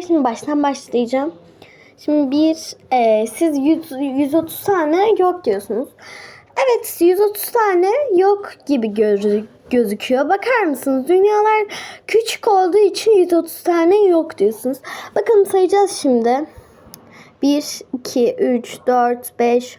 Şimdi baştan başlayacağım. Şimdi bir, e, siz 100, 130 tane yok diyorsunuz. Evet 130 tane yok gibi gözü, gözüküyor. Bakar mısınız? Dünyalar küçük olduğu için 130 tane yok diyorsunuz. Bakın sayacağız şimdi. 1, 2, 3, 4, 5,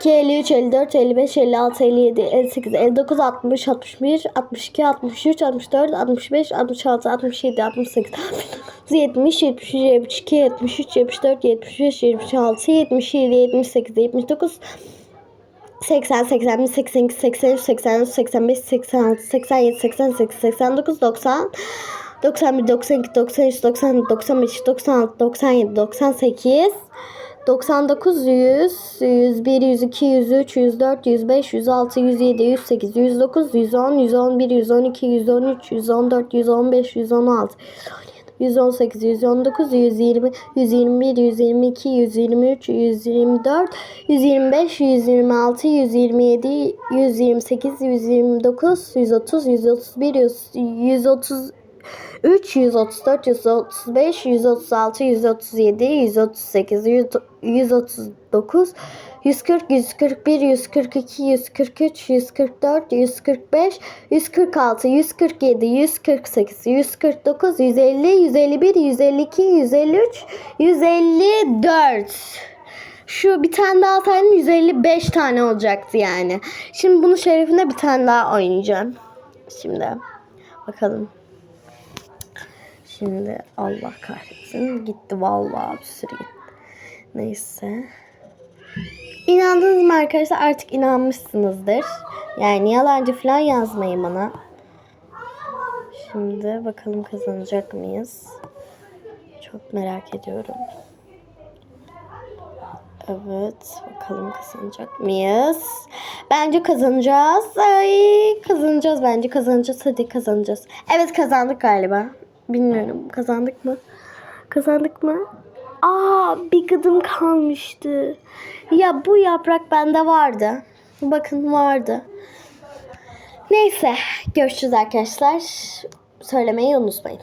52, 53, 54, 55, 56, 57, 58, 59, 60, 61, 62, 63, 64, 65, 66, 67, 68, 70, 71, 72, 73, 74, 75, 76, 77, 78, 79, 80, 81, 82, 83, 84, 85, 86, 87, 88, 89, 90, 91, 92, 93, 94, 95, 96, 97, 98, 99, 100, 101, 102, 103, 104, 105, 106, 107, 108, 109, 110, 111, 112, 113, 114, 115, 116, 118, 119, 120, 121, 122, 123, 124, 125, 126, 127, 128, 129, 130, 131, 130, 3, 134, 135, 136, 137, 138, 139, 140, 141, 142, 143, 144, 145, 146, 147, 148, 149, 150, 151, 152, 153, 154. Şu bir tane daha saydım 155 tane olacaktı yani. Şimdi bunun şerefine bir tane daha oynayacağım. Şimdi bakalım. Şimdi Allah kahretsin. Gitti vallahi bir sürü gitti. Neyse. İnandınız mı arkadaşlar? Artık inanmışsınızdır. Yani yalancı falan yazmayın bana. Şimdi bakalım kazanacak mıyız? Çok merak ediyorum. Evet. Bakalım kazanacak mıyız? Bence kazanacağız. Ay kazanacağız bence kazanacağız. Hadi kazanacağız. Evet kazandık galiba. Bilmiyorum. Kazandık mı? Kazandık mı? Aa bir gıdım kalmıştı. Ya bu yaprak bende vardı. Bakın vardı. Neyse. Görüşürüz arkadaşlar. Söylemeyi unutmayın.